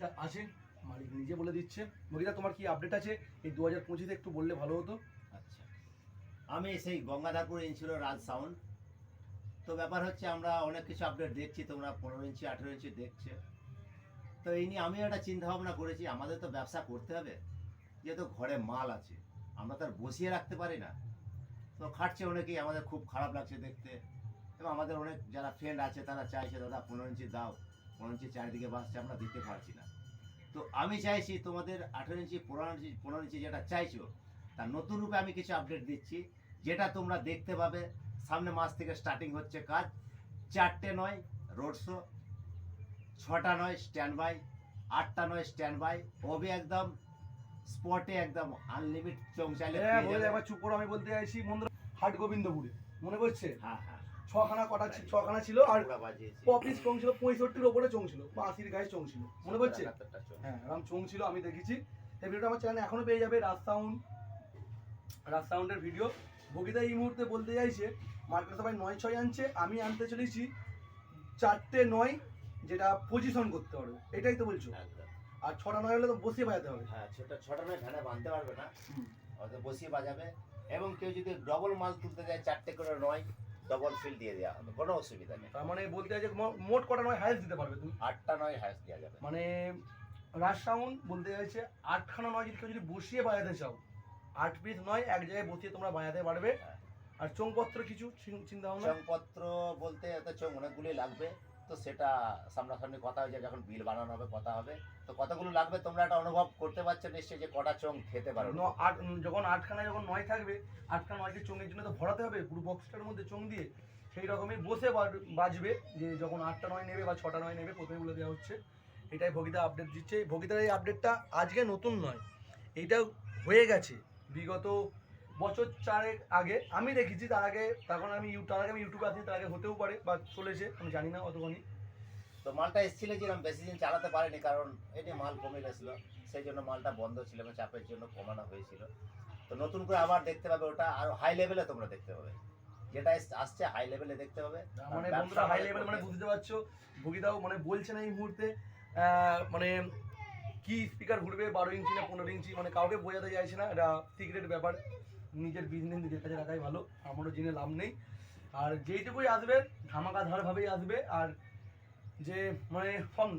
আপডেটটা আছে মালিক নিজে বলে দিচ্ছে। মহিলা তোমার কি আপডেট আছে? এই দু হাজার পঁচিশে একটু বললে ভালো হতো। আচ্ছা। আমি সেই গঙ্গাধারপুর ইঞ্চিল রাজ সাউন্ড। তো ব্যাপার হচ্ছে আমরা অনেক কিছু আপডেট দেখছি, তোমরা পনেরো ইঞ্চি, আঠেরো ইঞ্চি দেখছে। তো এই নিয়ে আমিও একটা চিন্তা ভাবনা করেছি, আমাদের তো ব্যবসা করতে হবে, যেহেতু ঘরে মাল আছে, আমরা তো আর বসিয়ে রাখতে পারি না। তো খাটছে অনেকেই, আমাদের খুব খারাপ লাগছে দেখতে। এবং আমাদের অনেক যারা ফ্রেন্ড আছে, তারা চাইছে, দাদা, পনেরো ইঞ্চি দাও। পনেরো ইঞ্চি চারিদিকে বাসছে আমরা দিতে পারছি না। তো আমি চাইছি তোমাদের আঠেরো ইঞ্চি পনেরো ইঞ্চি পনেরো ইঞ্চি যেটা চাইছো তার নতুন রূপে আমি কিছু আপডেট দিচ্ছি। যেটা তোমরা দেখতে পাবে সামনে মাস থেকে স্টার্টিং হচ্ছে কাজ। চারটে নয় রোড শো ছটা নয় স্ট্যান্ড বাই আটটা নয় স্ট্যান্ড বাই ওবে একদম স্পটে একদম আনলিমিট চমচাইলে হ্যাঁ চুপ করো আমি বলতে চাইছি বন্ধুরা হাট গোবিন্দপুরে মনে পড়ছে? হ্যাঁ হ্যাঁ। ছখানা কটা ছখানা ছিল আর। পপিস চং ছিল পঁয়ষট্টির ওপরে চং ছিল বা আশির গায়ে চং ছিল। মনে পড়ছে। হ্যাঁ এরকম চং ছিল আমি দেখেছি। এই ভিডিওটা আমার চ্যানেলে এখনও পেয়ে যাবে রাজ সাউন্ড রাজ সাউন্ডের ভিডিও বগিতা এই মুহূর্তে বলতে চাইছে মার্কেটে সবাই নয় ছয় আনছে আমি আনতে চলেছি চারটে নয় যেটা পজিশন করতে পারবে। এটাই তো বলছো। আর ছটা নয় হলে তো বসিয়ে বাজাতে হবে। হ্যাঁ ছোট ছটা নয় ভ্যানে বাঁধতে পারবে না। হয়তো বসিয়ে বাজাবে। এবং কেউ যদি ডবল মাল তুলতে যায় চারটে করে নয় ডবল ফিল দিয়ে দেওয়া হবে কোনো অসুবিধা নেই। তার মানে বলতে যে মোট কটা নয় হাইস দিতে পারবে তুমি? আটটা নয় হাইস দেওয়া যাবে। মানে রাজ সাউন্ড বলতে চাইছে আটখানা নয় যদি কেউ যদি বসিয়ে বাজাতে চাও আট পিস নয় এক জায়গায় বসিয়ে তোমরা বাজাতে পারবে। হ্যাঁ। আর চোংপত্র কিছু চিন্তা ভাবনা? চোংপত্র বলতে এত চোং অনেকগুলি লাগবে। তো সেটা সামনাসামনি কথা হয়ে যায়, যখন বিল বানানো হবে, কথা হবে। তো কতগুলো লাগবে তোমরা একটা অনুভব করতে পারছ নিশ্চয়ই যে কটা চং খেতে পারো? আট, যখন আটখানা যখন নয় থাকবে, আটখানা নয়কে চোঙের জন্য তো ভরাতে হবে, পুরো বক্সটার মধ্যে চোং দিয়ে। সেই রকমই বসে বাজবে, যে যখন আটটা নয় নেবে বা ছটা নয় নেবে, প্রথমে বলে দেওয়া হচ্ছে। এটাই ভগিতা আপডেট দিচ্ছে। ভগিতার এই আপডেটটা আজকে নতুন নয়। এইটা হয়ে গেছে। বিগত বছর চারেক আগে আমি দেখেছি তার আগে তখন আমি তার আগে আমি ইউটিউবে আছি তার আগে হতেও পারে বা চলেছে আমি জানি না অতখানি। তো মালটা এসেছিল যে আমি বেশি দিন চালাতে পারেনি কারণ এটি মাল কমে গেছিল সেই জন্য মালটা বন্ধ ছিল এবং চাপের জন্য কমানো হয়েছিল। তো নতুন করে আবার দেখতে পাবে ওটা আরও হাই লেভেলে তোমরা দেখতে পাবে। যেটা আসছে হাই লেভেলে দেখতে পাবে। মানে বন্ধুরা হাই লেভেল মানে বুঝতে পারছ ভগিতাও মানে বলছে না এই মুহূর্তে মানে কি স্পিকার ঘুরবে বারো ইঞ্চি না পনেরো ইঞ্চি মানে কাউকে বোঝাতে চাইছে না এটা সিক্রেট ব্যাপার। নিজের বিজনেস নিজের কাছে রাখাই ভালো আমারও জেনে লাভ নেই। আর যেইটুকুই আসবে ধামাকা ধারভাবেই আসবে। আর যে মানে ফোন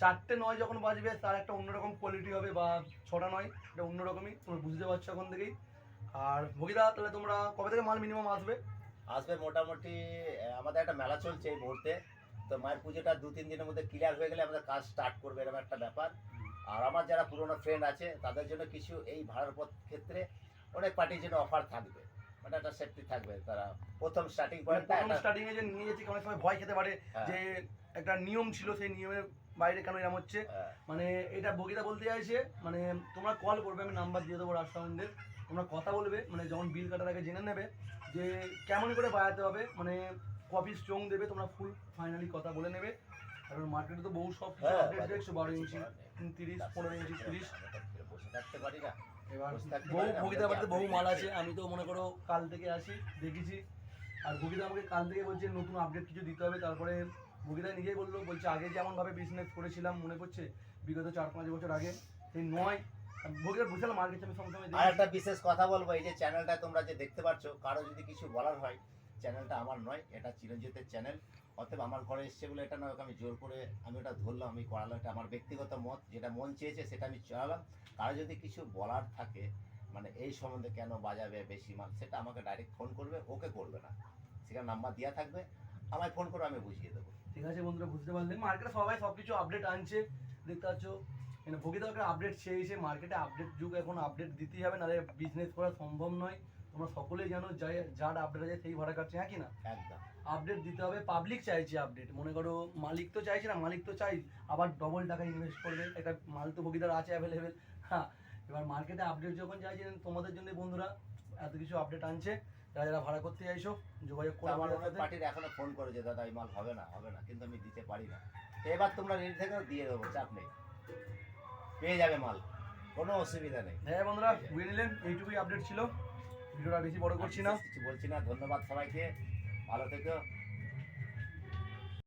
চারটে নয় যখন বাজবে তার একটা অন্যরকম কোয়ালিটি হবে বা ছটা নয় এটা অন্যরকমই তোমরা বুঝতে পারছ এখন থেকেই। আর ভগিদা তাহলে তোমরা কবে থেকে মাল মিনিমাম আসবে? আসবে মোটামুটি আমাদের একটা মেলা চলছে এই মুহূর্তে। তো মায়ের পুজোটা দু তিন দিনের মধ্যে ক্লিয়ার হয়ে গেলে আমাদের কাজ স্টার্ট করবে এরকম একটা ব্যাপার। আর আমার যারা পুরোনো ফ্রেন্ড আছে তাদের জন্য কিছু এই ভাড়ার পথ ক্ষেত্রে অনেক পার্টির জন্য অফার থাকবে। মানে একটা সেফটি থাকবে তারা। প্রথম স্টার্টিং পয়েন্টটা প্রথম স্টার্টিং এ যে নিয়ে যেতে অনেক সময় ভয় খেতে পারে হ্যাঁ, যে একটা নিয়ম ছিল সেই নিয়মের বাইরে কেন এরম হচ্ছে। হ্যাঁ, মানে এটা বগিতা বলতে চাইছে মানে তোমরা কল করবে আমি নাম্বার দিয়ে দেবো রাস্তাউন্ডের তোমরা কথা বলবে মানে যখন বিল কাটার আগে জেনে নেবে যে কেমন করে বাড়াতে হবে মানে কপি স্ট্রং দেবে তোমরা ফুল ফাইনালি কথা বলে নেবে। কারণ মার্কেটে তো বহু সব হ্যাঁ, আপডেট দেখছ বারো ইঞ্চি তিরিশ পনেরো ইঞ্চি তিরিশ। বসে থাকতে পারি না। এবার বহু বাড়িতে বহু মাল আছে। আমি তো মনে করো কাল থেকে আসি দেখেছি। আর ভগিতা আমাকে কাল থেকে বলছে নতুন আপডেট কিছু দিতে হবে। তারপরে ভগিতা নিজেই বলল বলছে আগে যেমন ভাবে বিজনেস করেছিলাম মনে করছে বিগত চার পাঁচ বছর আগে। সেই নয় ভগিতা মার্কেট আমি আর একটা বিশেষ কথা বলব এই যে চ্যানেলটা তোমরা যে দেখতে পাচ্ছ কারও যদি কিছু বলার হয় চ্যানেলটা আমার নয় এটা চিরঞ্জিতের চ্যানেল অতএব আমার ঘরে এসছে বলে এটা নয় আমি জোর করে আমি ওটা ধরলাম আমি করালাম এটা আমার ব্যক্তিগত মত, যেটা মন চেয়েছে সেটা আমি চালালাম কারও যদি কিছু বলার থাকে মানে এই সম্বন্ধে কেন বাজাবে বেশি মাল সেটা আমাকে ডাইরেক্ট ফোন করবে, ওকে করবে না। সেখানে নাম্বার দেওয়া থাকবে, আমায় ফোন করে আমি বুঝিয়ে দেবো। ঠিক আছে বন্ধুরা, বুঝতে পারলে মার্কেটে সবাই সব কিছু আপডেট আনছে। দেখতে পাচ্ছ মানে ভগিতা একটা আপডেট চেয়েছে মার্কেটে আপডেট যুগ, এখন আপডেট দিতেই হবে, নাহলে বিজনেস করা সম্ভব নয়। তোমরা সকলেই জানো যাই যার আপডেট আছে সেই ভাড়া কাটছে হ্যাঁ কি না? একদম। আপডেট দিতে হবে পাবলিক চাইছে আপডেট মনে করো মালিক তো চাইছে না মালিক তো চাই আবার ডবল টাকা ইনভেস্ট করবে। একটা মাল তো ভগিদার আছে অ্যাভেলেবেল হ্যাঁ এবার মার্কেটে আপডেট যখন চাইছেন তোমাদের জন্য বন্ধুরা এত কিছু আপডেট আনছে যারা যারা ভাড়া করতে চাইছো যোগাযোগ করে আমার অনেক পার্টির এখনও ফোন করে যে দাদা এই মাল হবে না হবে না কিন্তু আমি দিতে পারি না। এবার তোমরা রেডি থেকে দিয়ে দেবো চাপ নেই। পেয়ে যাবে মাল কোনো অসুবিধা নেই। হ্যাঁ বন্ধুরা বুঝে নিলেন এইটুকুই আপডেট ছিল। ভিডিওটা বেশি বড় করছি না। বলছি না। ধন্যবাদ সবাইকে। ভালো থেকো।